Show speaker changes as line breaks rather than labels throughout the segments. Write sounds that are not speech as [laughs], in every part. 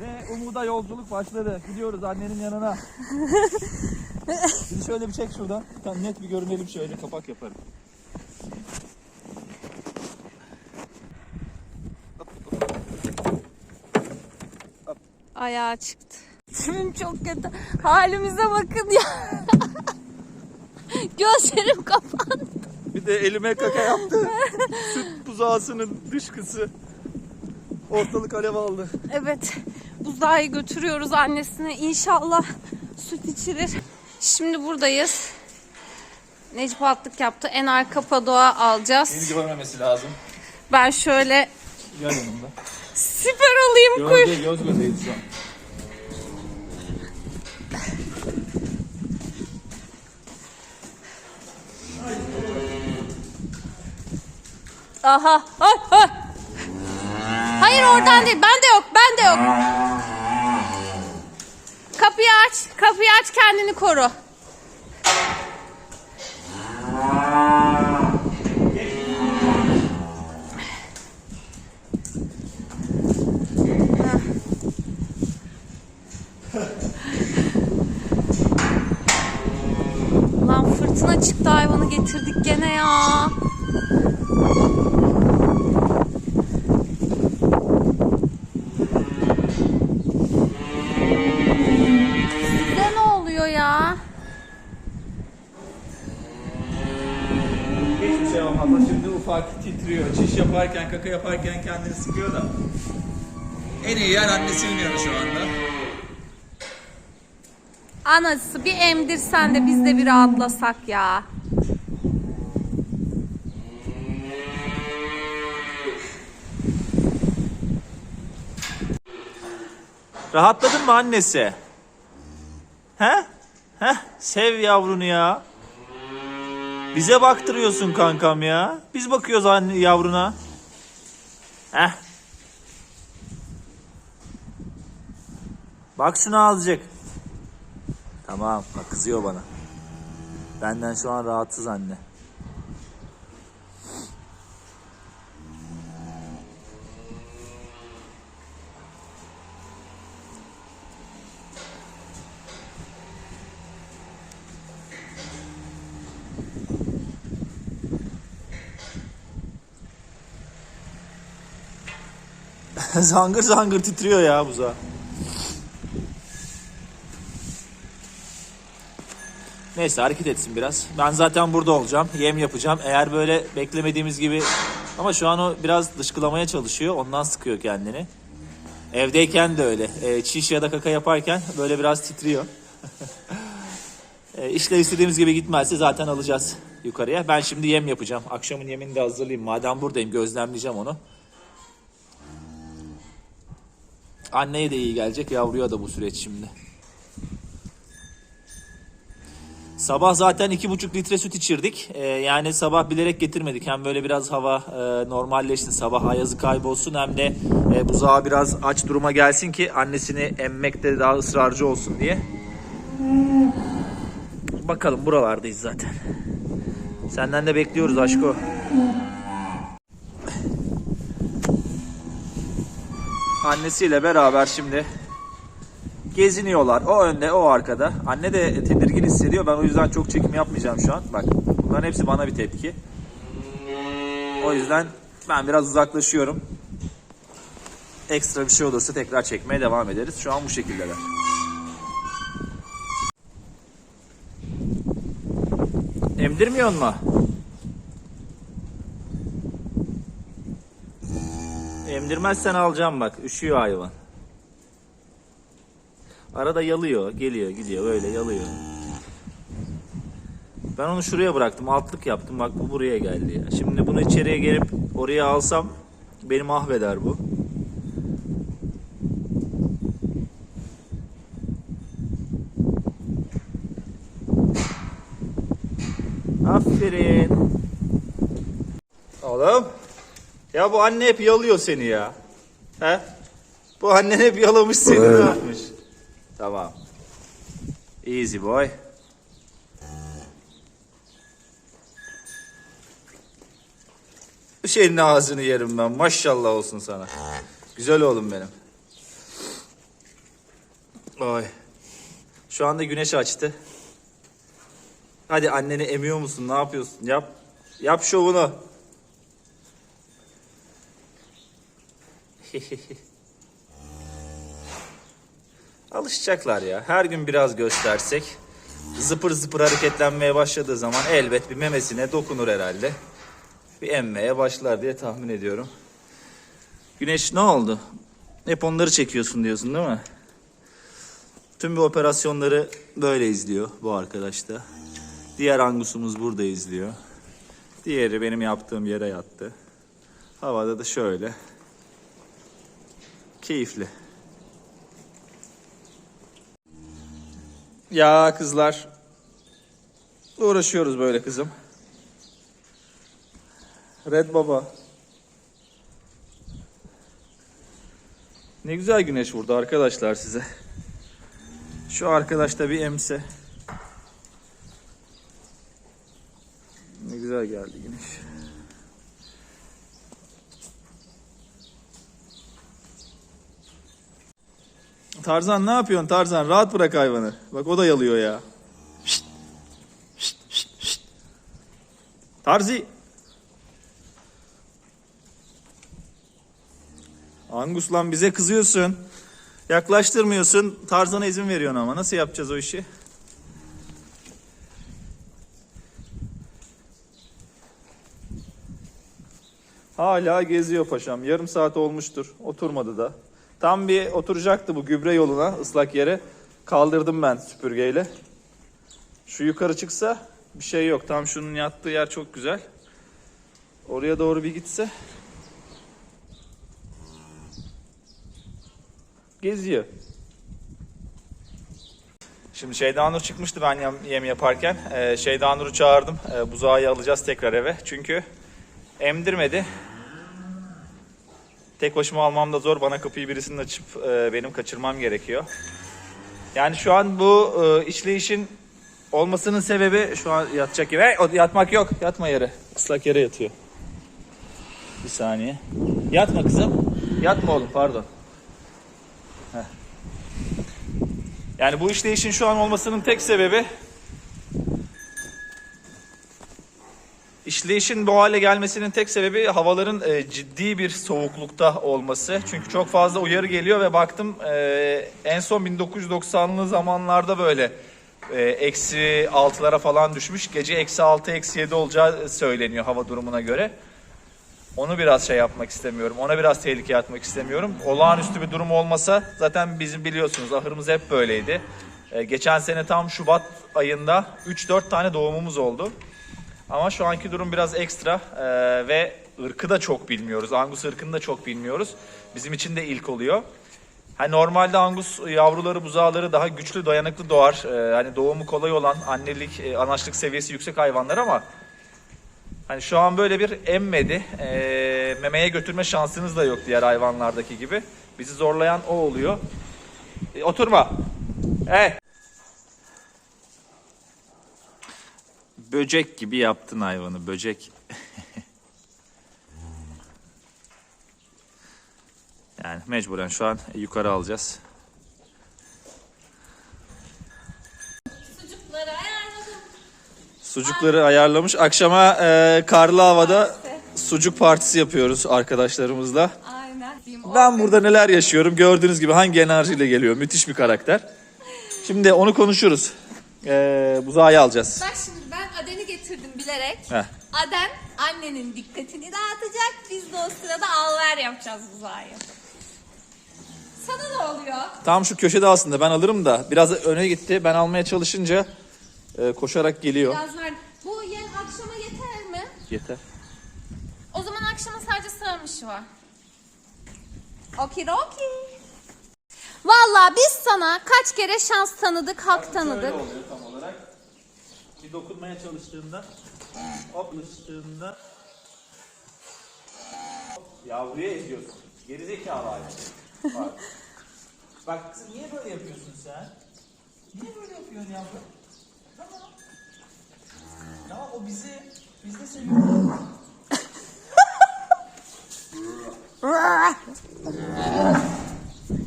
Ve Umut'a yolculuk başladı. Gidiyoruz annenin yanına. Bizi şöyle bir çek şuradan. Tam net bir görünelim şöyle kapak yaparım.
Ayağı çıktı. Şimdi çok kötü. Halimize bakın ya. [laughs] Gözlerim kapandı.
Bir de elime kaka yaptı. Süt buzağısının dışkısı. Ortalık alev aldı.
Evet. Buzdağı götürüyoruz annesine. İnşallah süt içirir. Şimdi buradayız. Necip atlık yaptı. En arka padoğa alacağız.
Beni görmemesi lazım.
Ben şöyle
Gel yanımda.
süper olayım kuy.
Göz, göz gözeyiz şu an.
Aha. Ay, ay. Hayır oradan değil. Ben de yok. Ben de yok. Kapıyı aç. Kapıyı aç kendini koru. Heh. Lan fırtına çıktı hayvanı getirdik gene ya. Size ne oluyor ya?
Hiçbir şey olmaz. O Şimdi ufak titriyor. Çiş yaparken, kaka yaparken kendini sıkıyor da. En iyi yer annesinin yanı şu anda.
Anası bir emdirsen de biz de bir rahatlasak ya.
Rahatladın mı annesi? He? He? Sev yavrunu ya. Bize baktırıyorsun kankam ya. Biz bakıyoruz anne yavruna. Heh. Bak şuna azıcık. Tamam kızıyor bana. Benden şu an rahatsız anne. [laughs] zangır zangır titriyor ya buza. Neyse hareket etsin biraz. Ben zaten burada olacağım. Yem yapacağım. Eğer böyle beklemediğimiz gibi ama şu an o biraz dışkılamaya çalışıyor. Ondan sıkıyor kendini. Evdeyken de öyle. E, çiş ya da kaka yaparken böyle biraz titriyor. [laughs] e, işler istediğimiz gibi gitmezse zaten alacağız yukarıya. Ben şimdi yem yapacağım. Akşamın yemini de hazırlayayım. Madem buradayım gözlemleyeceğim onu. Anneye de iyi gelecek, yavruya da bu süreç şimdi. Sabah zaten iki buçuk litre süt içirdik. Ee, yani sabah bilerek getirmedik. Hem böyle biraz hava e, normalleşsin, sabah ayazı kaybolsun hem de e, buzağı biraz aç duruma gelsin ki annesini emmekte daha ısrarcı olsun diye. Bakalım buralardayız zaten. Senden de bekliyoruz aşko. Annesiyle beraber şimdi geziniyorlar. O önde, o arkada. Anne de tedirgin hissediyor. Ben o yüzden çok çekim yapmayacağım şu an. Bak, bunların hepsi bana bir tepki. O yüzden ben biraz uzaklaşıyorum. Ekstra bir şey olursa tekrar çekmeye devam ederiz. Şu an bu şekildeler. Emdirmiyor mu? Emdirmezsen alacağım bak. Üşüyor hayvan. Arada yalıyor. Geliyor gidiyor. Öyle yalıyor. Ben onu şuraya bıraktım. Altlık yaptım. Bak bu buraya geldi ya. Şimdi bunu içeriye gelip oraya alsam beni mahveder bu. Aferin. Oğlum. Ya bu anne hep yalıyor seni ya. He? Bu annen hep yalamış seni ne yapmış? Tamam. Easy boy. Senin ağzını yerim ben. Maşallah olsun sana. Güzel oğlum benim. Ay. Şu anda güneş açtı. Hadi anneni emiyor musun? Ne yapıyorsun? Yap. Yap şovunu. [laughs] Alışacaklar ya. Her gün biraz göstersek zıpır zıpır hareketlenmeye başladığı zaman elbet bir memesine dokunur herhalde. Bir emmeye başlar diye tahmin ediyorum. Güneş ne oldu? Hep onları çekiyorsun diyorsun değil mi? Tüm bu operasyonları böyle izliyor bu arkadaş da. Diğer angusumuz burada izliyor. Diğeri benim yaptığım yere yattı. Havada da şöyle. Keyifli. Ya kızlar. Uğraşıyoruz böyle kızım. Red Baba. Ne güzel güneş vurdu arkadaşlar size. Şu arkadaş da bir emse. Ne güzel geldi güneş. Tarzan ne yapıyorsun Tarzan? Rahat bırak hayvanı. Bak o da yalıyor ya. Şşt. Şşt, şşt, şşt. Tarzi. Angus lan bize kızıyorsun. Yaklaştırmıyorsun. Tarzan'a izin veriyorsun ama. Nasıl yapacağız o işi? Hala geziyor paşam. Yarım saat olmuştur. Oturmadı da. Tam bir oturacaktı bu gübre yoluna, ıslak yere. Kaldırdım ben süpürgeyle. Şu yukarı çıksa bir şey yok. Tam şunun yattığı yer çok güzel. Oraya doğru bir gitse. Geziyor. Şimdi Şeyda Nur çıkmıştı ben yem, yaparken. Ee, Şeyda Nur'u çağırdım. Ee, buzağı alacağız tekrar eve. Çünkü emdirmedi. Tek başıma almam da zor. Bana kapıyı birisinin açıp e, benim kaçırmam gerekiyor. Yani şu an bu e, işleyişin olmasının sebebi şu an yatacak gibi. Hey, o yatmak yok. Yatma yere. Islak yere yatıyor. Bir saniye. Yatma kızım. Yatma oğlum pardon. Heh. Yani bu işleyişin şu an olmasının tek sebebi İşleyişin bu hale gelmesinin tek sebebi havaların e, ciddi bir soğuklukta olması. Çünkü çok fazla uyarı geliyor ve baktım e, en son 1990'lı zamanlarda böyle e, eksi 6'lara falan düşmüş. Gece eksi 6, eksi 7 olacağı söyleniyor hava durumuna göre. Onu biraz şey yapmak istemiyorum. Ona biraz tehlikeye atmak istemiyorum. Olağanüstü bir durum olmasa zaten bizim biliyorsunuz ahırımız hep böyleydi. E, geçen sene tam Şubat ayında 3-4 tane doğumumuz oldu. Ama şu anki durum biraz ekstra e, ve ırkı da çok bilmiyoruz. Angus ırkını da çok bilmiyoruz. Bizim için de ilk oluyor. Hani normalde Angus yavruları, buzağları daha güçlü, dayanıklı doğar. E, hani doğumu kolay olan, annelik, e, anaçlık seviyesi yüksek hayvanlar ama hani şu an böyle bir emmedi. E, memeye götürme şansınız da yok diğer hayvanlardaki gibi. Bizi zorlayan o oluyor. E, oturma. Hey. Böcek gibi yaptın hayvanı böcek. [laughs] yani mecburen şu an yukarı alacağız.
Sucukları ayarladım.
Sucukları ayarlamış. Akşama e, karlı havada sucuk partisi yapıyoruz arkadaşlarımızla.
Aynen.
Ben burada neler yaşıyorum gördüğünüz gibi hangi enerjiyle geliyor. Müthiş bir karakter. Şimdi onu konuşuruz. E, buzağı alacağız.
Bak şimdi bilerek.
Heh.
Aden annenin dikkatini dağıtacak. Biz de o sırada alver yapacağız buzağı. Sana ne oluyor?
Tam şu köşede aslında ben alırım da biraz öne gitti. Ben almaya çalışınca e, koşarak geliyor.
Biraz ver. Bu yem akşama yeter mi?
Yeter.
O zaman akşama sadece sığırmış var. Okidoki. Valla biz sana kaç kere şans tanıdık, hak tanıdık.
oluyor tam olarak. Bir dokunmaya çalıştığında hop çalıştığında yavruya eziyorsun. Gerizekalı hayvan. Bak. Bak kızım niye böyle yapıyorsun sen? Niye böyle yapıyorsun yavrum? Tamam. Tamam o bizi biz de seviyoruz.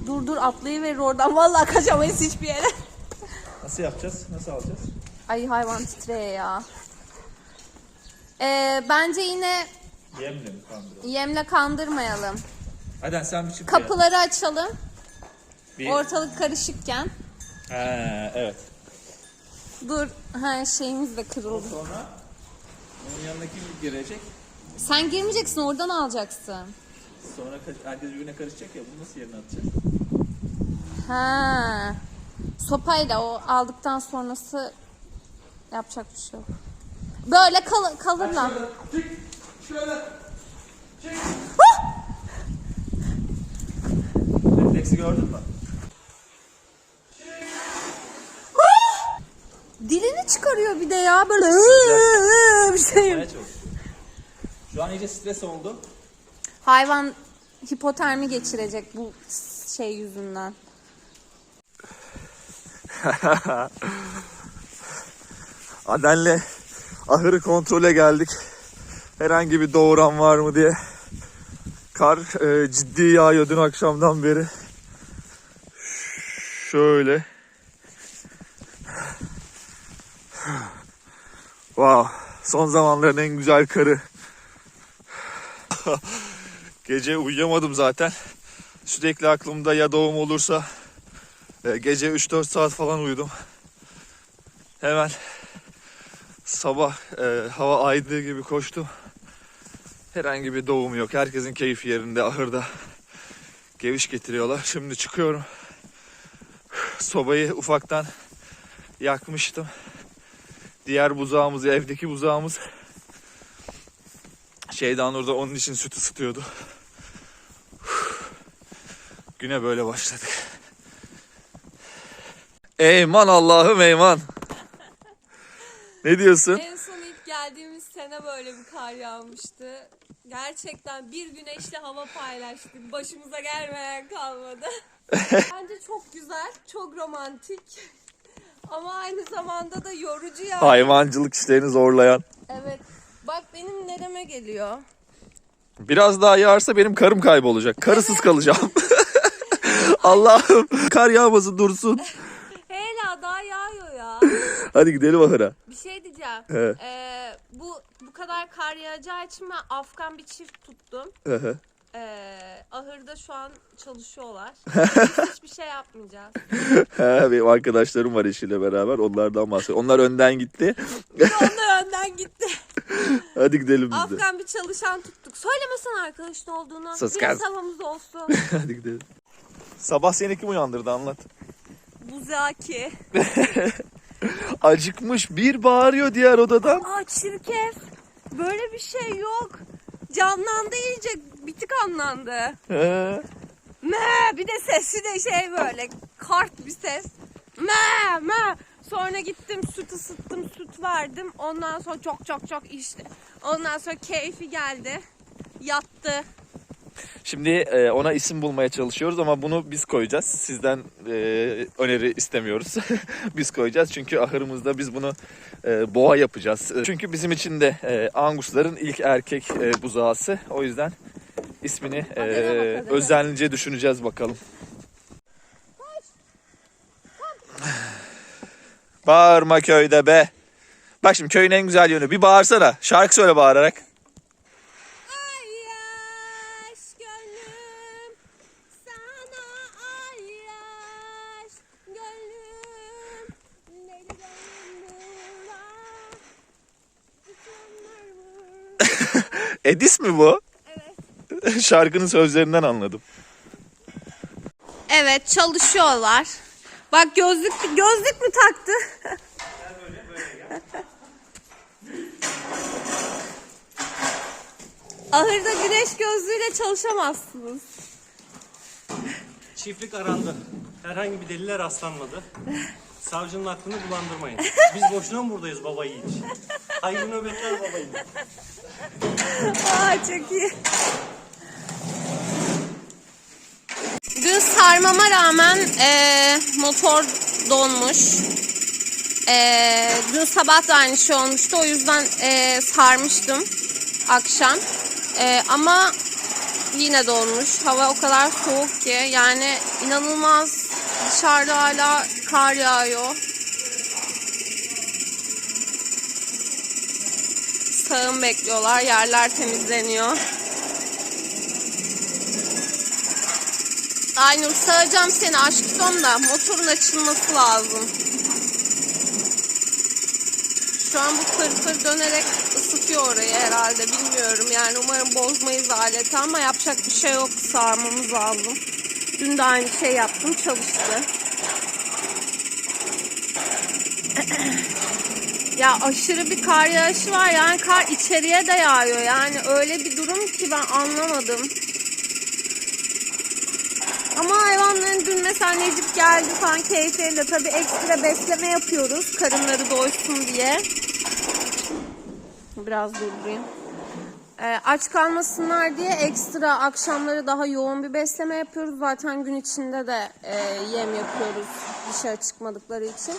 dur dur atlayıverir oradan. Vallahi kaçamayız hiçbir yere.
Nasıl yapacağız? Nasıl alacağız?
Ay hayvan titreye ya. Ee, bence yine
Yemle mi kandıralım?
yemle kandırmayalım.
Hadi sen bir çık.
Kapıları açalım.
Bir...
Ortalık karışıkken.
He, evet.
Dur, ha şeyimiz de kırıldı.
Sonra onun yanına kim girecek?
Sen girmeyeceksin, oradan alacaksın.
Sonra ka- herkes birbirine karışacak ya bunu nasıl yerine atacağız?
Ha. Sopayla o aldıktan sonrası yapacak bir şey yok. Böyle kal kalırlar.
Çık! Şöyle! Çık! Refleksi gördün mü?
Dilini çıkarıyor bir de ya böyle [laughs] bir şey.
Şu an iyice stres oldu.
Hayvan hipotermi geçirecek bu şey yüzünden. [laughs]
Aden'le ahırı kontrole geldik. Herhangi bir doğuran var mı diye. Kar e, ciddi yağıyor dün akşamdan beri. Şöyle. Wow. Son zamanların en güzel karı. Gece uyuyamadım zaten. Sürekli aklımda ya doğum olursa e, gece 3-4 saat falan uyudum. Hemen sabah e, hava aydınlığı gibi koştum. Herhangi bir doğum yok. Herkesin keyfi yerinde ahırda. Geviş getiriyorlar. Şimdi çıkıyorum. Sobayı ufaktan yakmıştım. Diğer buzağımız, evdeki buzağımız şeyden orada onun için süt ısıtıyordu. Güne böyle başladık. Eyman Allah'ım eyman. Ne diyorsun?
En son ilk geldiğimiz sene böyle bir kar yağmıştı. Gerçekten bir güneşli hava paylaştık. Başımıza gelmeyen kalmadı. [laughs] Bence çok güzel, çok romantik. Ama aynı zamanda da yorucu ya.
Hayvancılık işlerini zorlayan.
Evet. Bak benim nereme geliyor.
Biraz daha yağarsa benim karım kaybolacak. Karısız kalacağım. [laughs] Allah'ım kar yağmasın dursun.
Hala daha yağıyor ya.
Hadi gidelim ahıra.
Bir şey diyeceğim. Ee, bu bu kadar kar yağacağı için ben Afgan bir çift tuttum.
Hı hı.
Ee, ahırda şu an çalışıyorlar. [laughs] Biz hiçbir şey yapmayacağız.
He, Benim arkadaşlarım var eşiyle beraber. Onlardan bahsediyorum. Onlar önden gitti.
Bir onlar önden gitti. [laughs]
Hadi gidelim biz de.
Afgan bir çalışan tuttuk. Söylemesen arkadaşın olduğunu.
Sus
Biraz
kız.
havamız olsun. [laughs]
Hadi gidelim. Sabah seni kim uyandırdı anlat.
Buzaki. [laughs]
Acıkmış bir bağırıyor diğer odadan.
Aa çirkef. Böyle bir şey yok. Canlandı iyice. Bitik anlandı.
He.
Me bir de sesi de şey böyle kart bir ses. Me me. Sonra gittim süt ısıttım süt verdim. Ondan sonra çok çok çok içti. Ondan sonra keyfi geldi. Yattı.
Şimdi e, ona isim bulmaya çalışıyoruz ama bunu biz koyacağız. Sizden e, öneri istemiyoruz. [laughs] biz koyacağız çünkü ahırımızda biz bunu e, boğa yapacağız. Çünkü bizim için de e, Angusların ilk erkek e, buzağısı. O yüzden ismini e, özenlice düşüneceğiz bakalım. Bağırma köyde be. Bak şimdi köyün en güzel yönü. Bir bağırsana. Şarkı söyle bağırarak. Edis mi bu?
Evet. [laughs]
Şarkının sözlerinden anladım.
Evet, çalışıyorlar. Bak gözlük gözlük mü taktı? [laughs]
Ahırda güneş gözlüğüyle çalışamazsınız.
Çiftlik arandı. Herhangi bir delile rastlanmadı. Savcının aklını bulandırmayın. [laughs] Biz boşuna mı buradayız baba yiğit? Hayırlı nöbetler baba yiğit.
Aa çok iyi.
Dün sarmama rağmen eee, motor donmuş. Eee, dün sabah da aynı şey olmuştu. O yüzden eee, sarmıştım akşam. Eee, ama
yine donmuş. Hava o kadar soğuk ki yani inanılmaz dışarıda hala kar yağıyor. Sağım bekliyorlar. Yerler temizleniyor. Aynur sağacağım seni aşkım da motorun açılması lazım. Şu an bu fır fır dönerek ısıtıyor orayı herhalde bilmiyorum. Yani umarım bozmayız aleti ama yapacak bir şey yok. Sarmamız lazım. Dün de aynı şey yaptım çalıştı. Ya aşırı bir kar yağışı var yani kar içeriye de yağıyor. Yani öyle bir durum ki ben anlamadım. Ama hayvanların dün mesela Necip geldi falan keyifleriyle tabii ekstra besleme yapıyoruz karınları doysun diye. Biraz durdurayım. Ee, aç kalmasınlar diye ekstra akşamları daha yoğun bir besleme yapıyoruz. Zaten gün içinde de e, yem yapıyoruz dışarı çıkmadıkları için.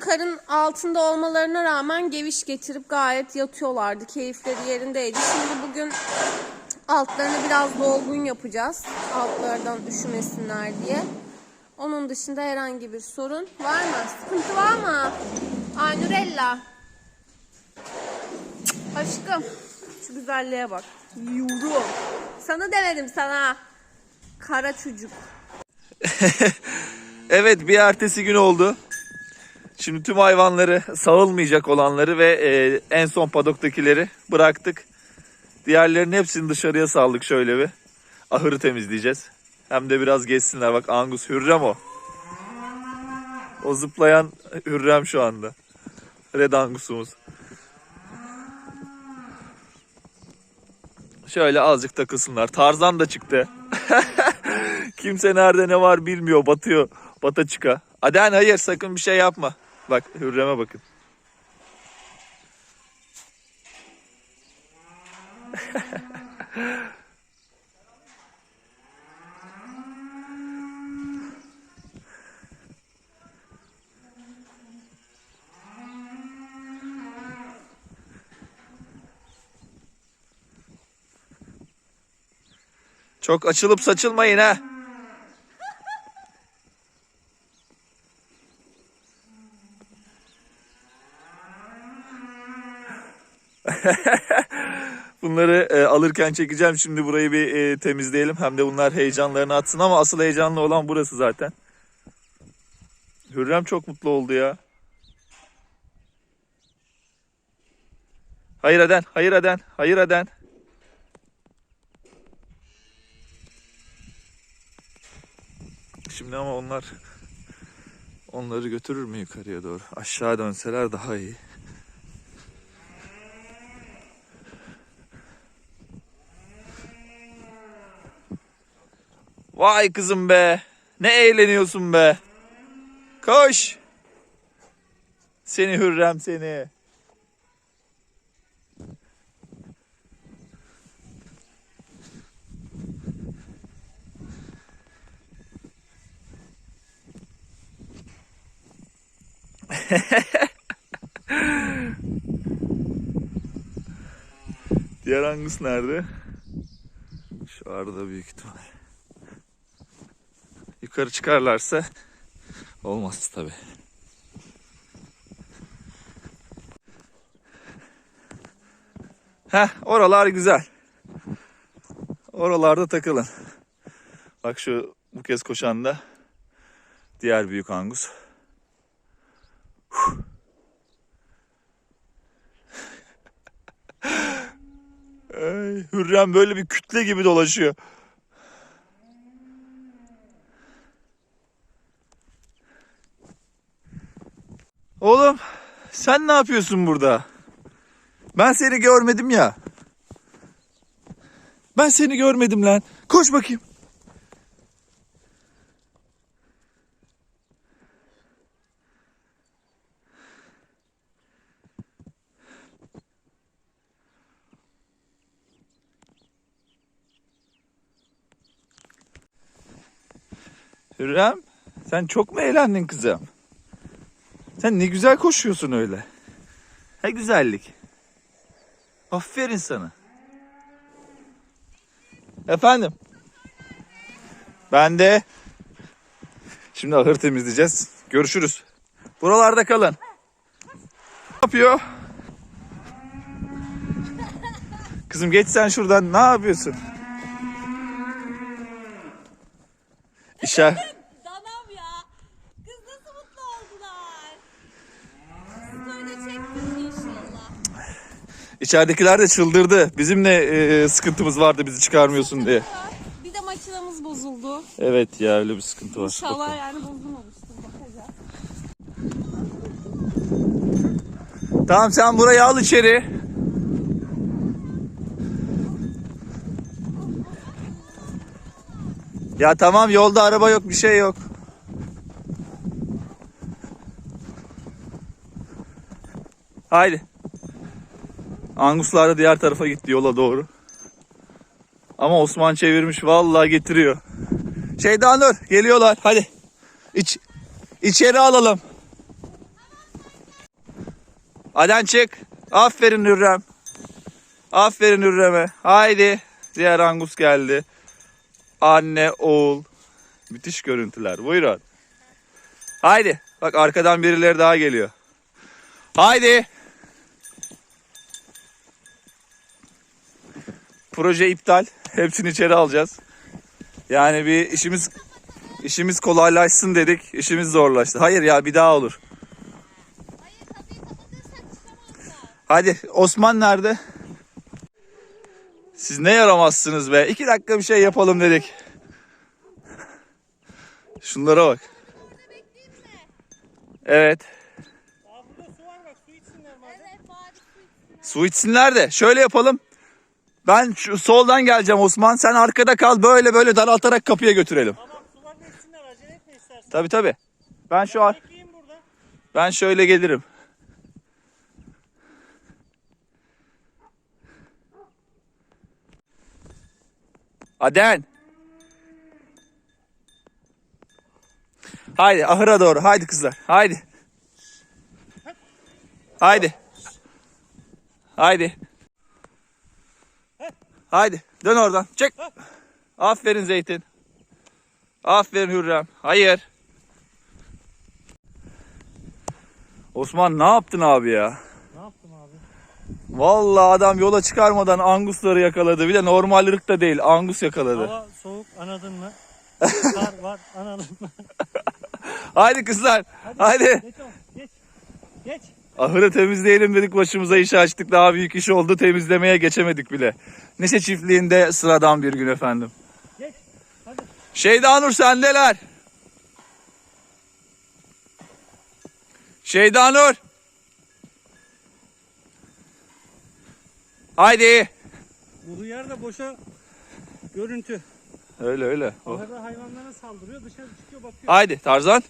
Karın altında olmalarına rağmen geviş getirip gayet yatıyorlardı. Keyifleri yerindeydi. Şimdi bugün altlarını biraz dolgun yapacağız. Altlardan üşümesinler diye. Onun dışında herhangi bir sorun var mı? Sıkıntı var mı? Aynurella. Aşkım. Şu güzelliğe bak. Yuru. Sana demedim sana. Kara çocuk. [laughs]
Evet bir ertesi gün oldu. Şimdi tüm hayvanları sağılmayacak olanları ve e, en son padoktakileri bıraktık. Diğerlerinin hepsini dışarıya saldık şöyle bir. Ahırı temizleyeceğiz. Hem de biraz geçsinler. Bak Angus Hürrem o. O zıplayan Hürrem şu anda. Red Angus'umuz. Şöyle azıcık takılsınlar. Tarzan da çıktı. [laughs] Kimse nerede ne var bilmiyor. Batıyor. Bata çıka. Aden hayır sakın bir şey yapma. Bak Hürrem'e bakın. Çok açılıp saçılmayın ha. Bunları e, alırken çekeceğim. Şimdi burayı bir e, temizleyelim. Hem de bunlar heyecanlarını atsın ama asıl heyecanlı olan burası zaten. Hürrem çok mutlu oldu ya. Hayır Eden, hayır Eden, hayır Eden. Şimdi ama onlar onları götürür mü yukarıya doğru? Aşağı dönseler daha iyi. Vay kızım be. Ne eğleniyorsun be. Koş. Seni Hürrem seni. [laughs] Diğer Angus nerede? Şu arada büyük ihtimal. Yukarı çıkarlarsa olmaz tabi. Heh oralar güzel. Oralarda takılın. Bak şu bu kez koşan da diğer büyük angus. [laughs] Hürrem böyle bir kütle gibi dolaşıyor. Oğlum sen ne yapıyorsun burada? Ben seni görmedim ya. Ben seni görmedim lan. Koş bakayım. Hürrem, sen çok mu eğlendin kızım? Sen ne güzel koşuyorsun öyle. Ha güzellik. Aferin sana. Efendim? Ben de şimdi ahır temizleyeceğiz. Görüşürüz. Buralarda kalın. Ne yapıyor? Kızım geç sen şuradan. Ne yapıyorsun? İşe
Danam ya. Kız nasıl mutlu oldular. Story'de çektin inşallah.
İçeridekiler de çıldırdı. Bizim ne e, sıkıntımız vardı bizi çıkarmıyorsun diye.
Bir de makinamız bozuldu.
Evet ya öyle bir sıkıntı var.
İnşallah yani bozulmamıştır. Bakacağız.
Tamam sen burayı al içeri. Ya tamam yolda araba yok bir şey yok. Haydi. Anguslar da diğer tarafa gitti yola doğru. Ama Osman çevirmiş vallahi getiriyor. Şeyda Nur geliyorlar hadi. İç, içeri alalım. Aden çık. Aferin Hürrem. Aferin Hürrem'e. Haydi. Diğer Angus geldi. Anne, oğul. Müthiş görüntüler. Buyurun. Haydi. Bak arkadan birileri daha geliyor. Haydi. Proje iptal. Hepsini içeri alacağız. Yani bir işimiz işimiz kolaylaşsın dedik. İşimiz zorlaştı. Hayır ya bir daha olur. Hadi Osman nerede? Siz ne yaramazsınız be. İki dakika bir şey yapalım dedik. Şunlara bak. Evet. Su içsinler de. Şöyle yapalım. Ben şu soldan geleceğim Osman. Sen arkada kal. Böyle böyle daraltarak kapıya götürelim.
Tamam sular geçsinler acele etme istersen.
Tabii tabii. Ben şu an ben şöyle gelirim. Aden. Haydi ahıra doğru. Haydi kızlar. Haydi. Haydi. Haydi. Haydi. Dön oradan. Çek. Aferin Zeytin. Aferin Hürrem. Hayır. Osman ne yaptın abi ya?
Ne yaptım abi?
Vallahi adam yola çıkarmadan angusları yakaladı. Bir de normal ırk da değil. Angus yakaladı.
Hava soğuk anladın mı? [laughs] Kar var anladın mı?
Haydi kızlar. Haydi.
Geç oğlum geç. Geç.
Ahırı temizleyelim dedik başımıza iş açtık. Daha büyük iş oldu. Temizlemeye geçemedik bile. Neşe çiftliğinde sıradan bir gün efendim.
Geç. Hadi.
Şeyda Nur sendeler. Şeyda Nur. Haydi.
Bu yer de boşa görüntü.
Öyle öyle. Oh.
Ahırda hayvanlara saldırıyor dışarı çıkıyor bakıyor.
Haydi Tarzan.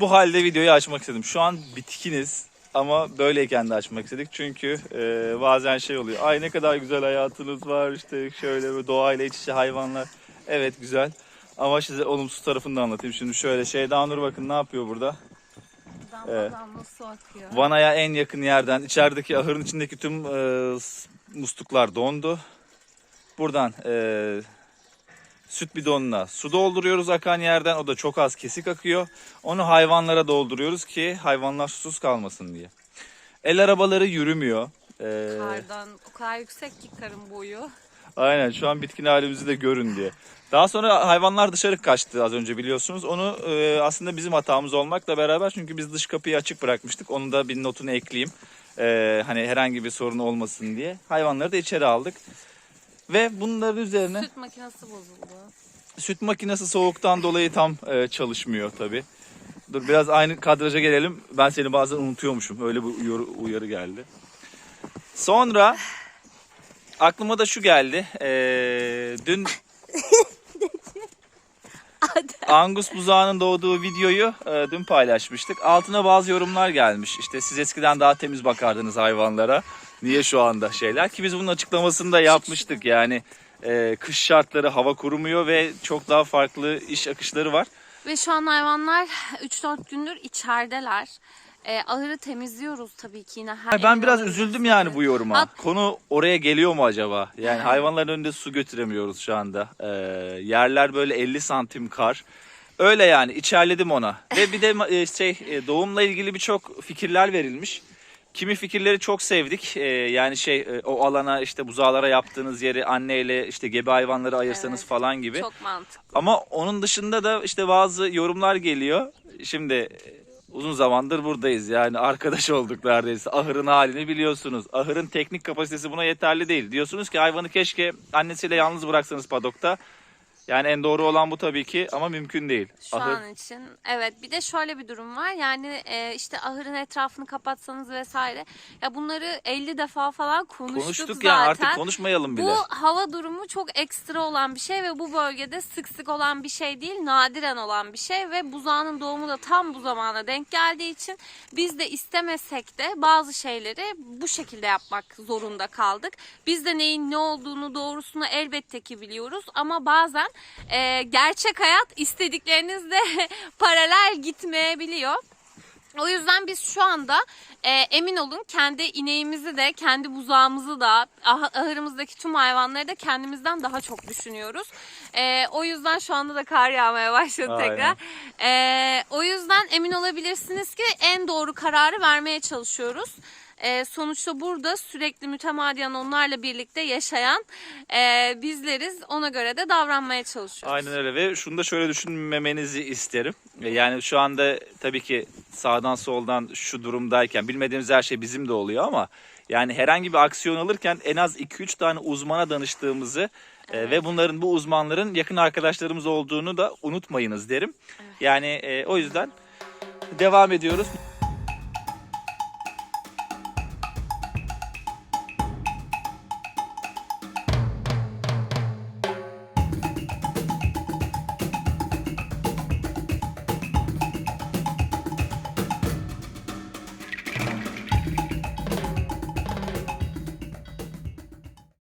Bu halde videoyu açmak istedim. Şu an bitkiniz ama böyleyken de açmak istedik. Çünkü e, bazen şey oluyor. Ay ne kadar güzel hayatınız var işte şöyle böyle doğayla iç içe hayvanlar. Evet güzel. Ama size olumsuz tarafını da anlatayım. Şimdi şöyle Şeyda Nur bakın ne yapıyor burada.
Damla damla su akıyor.
Vanaya en yakın yerden içerideki ahırın içindeki tüm e, musluklar dondu. Buradan e, süt bidonuna su dolduruyoruz akan yerden. O da çok az kesik akıyor. Onu hayvanlara dolduruyoruz ki hayvanlar susuz kalmasın diye. El arabaları yürümüyor. E,
Kardan o kadar yüksek ki karın boyu.
Aynen şu an bitkin halimizi de görün diye. Daha sonra hayvanlar dışarı kaçtı az önce biliyorsunuz. Onu e, aslında bizim hatamız olmakla beraber çünkü biz dış kapıyı açık bırakmıştık. Onu da bir notunu ekleyeyim. E, hani herhangi bir sorun olmasın diye. Hayvanları da içeri aldık. Ve bunların üzerine
Süt makinesi bozuldu.
süt makinesi soğuktan dolayı tam e, çalışmıyor tabi. Dur biraz aynı kadraja gelelim. Ben seni bazen unutuyormuşum. Öyle bir uyarı, uyarı geldi. Sonra aklıma da şu geldi. E, dün Angus buzağının doğduğu videoyu e, dün paylaşmıştık. Altına bazı yorumlar gelmiş. İşte siz eskiden daha temiz bakardınız hayvanlara. Niye şu anda şeyler? Ki biz bunun açıklamasını da yapmıştık. Yani e, kış şartları hava kurumuyor ve çok daha farklı iş akışları var.
Ve şu an hayvanlar 3-4 gündür içerideler. E, ahırı temizliyoruz tabii ki yine her
Ben biraz üzüldüm yani bu yoruma.
Hat-
Konu oraya geliyor mu acaba? Yani hayvanların önünde su götüremiyoruz şu anda. Ee, yerler böyle 50 santim kar. Öyle yani içerledim ona. Ve bir de e, şey e, doğumla ilgili birçok fikirler verilmiş. Kimi fikirleri çok sevdik. Ee, yani şey e, o alana işte buzağlara yaptığınız yeri anneyle işte gebe hayvanları ayırsanız
Evet.
falan gibi.
Çok mantıklı.
Ama onun dışında da işte bazı yorumlar geliyor. Şimdi e, uzun zamandır buradayız yani arkadaş [laughs] olduk neredeyse. Ahırın halini biliyorsunuz. Ahırın teknik kapasitesi buna yeterli değil. Diyorsunuz ki hayvanı keşke annesiyle yalnız bıraksanız padokta. Yani en doğru olan bu tabii ki ama mümkün değil.
Şu
Ahır-
an için evet bir de şöyle bir durum var yani e, işte ahırın etrafını kapatsanız vesaire ya bunları 50 defa falan konuştuk,
konuştuk
zaten.
yani artık konuşmayalım bile.
Bu hava durumu çok ekstra olan bir şey ve bu bölgede sık sık olan bir şey değil, nadiren olan bir şey ve buzağının doğumu da tam bu zamana denk geldiği için biz de istemesek de bazı şeyleri bu şekilde yapmak zorunda kaldık. Biz de neyin ne olduğunu doğrusunu elbette ki biliyoruz ama bazen e, gerçek hayat istediklerinizle [laughs] paralel gitmeyebiliyor. O yüzden biz şu anda e, emin olun kendi ineğimizi de kendi buzağımızı da ah- ahırımızdaki tüm hayvanları da kendimizden daha çok düşünüyoruz. E, o yüzden şu anda da kar yağmaya başladı
Aynen.
tekrar. E, o yüzden emin olabilirsiniz ki en doğru kararı vermeye çalışıyoruz. E, sonuçta burada sürekli mütemadiyen onlarla birlikte yaşayan e, bizleriz. Ona göre de davranmaya çalışıyoruz.
Aynen öyle ve şunu da şöyle düşünmemenizi isterim. E, Yani şu anda tabii ki sağdan soldan şu durumdayken bilmediğimiz her şey bizim de oluyor ama yani herhangi bir aksiyon alırken en az 2-3 tane uzmana danıştığımızı e, ve bunların bu uzmanların yakın arkadaşlarımız olduğunu da unutmayınız derim. Yani e, o yüzden devam ediyoruz.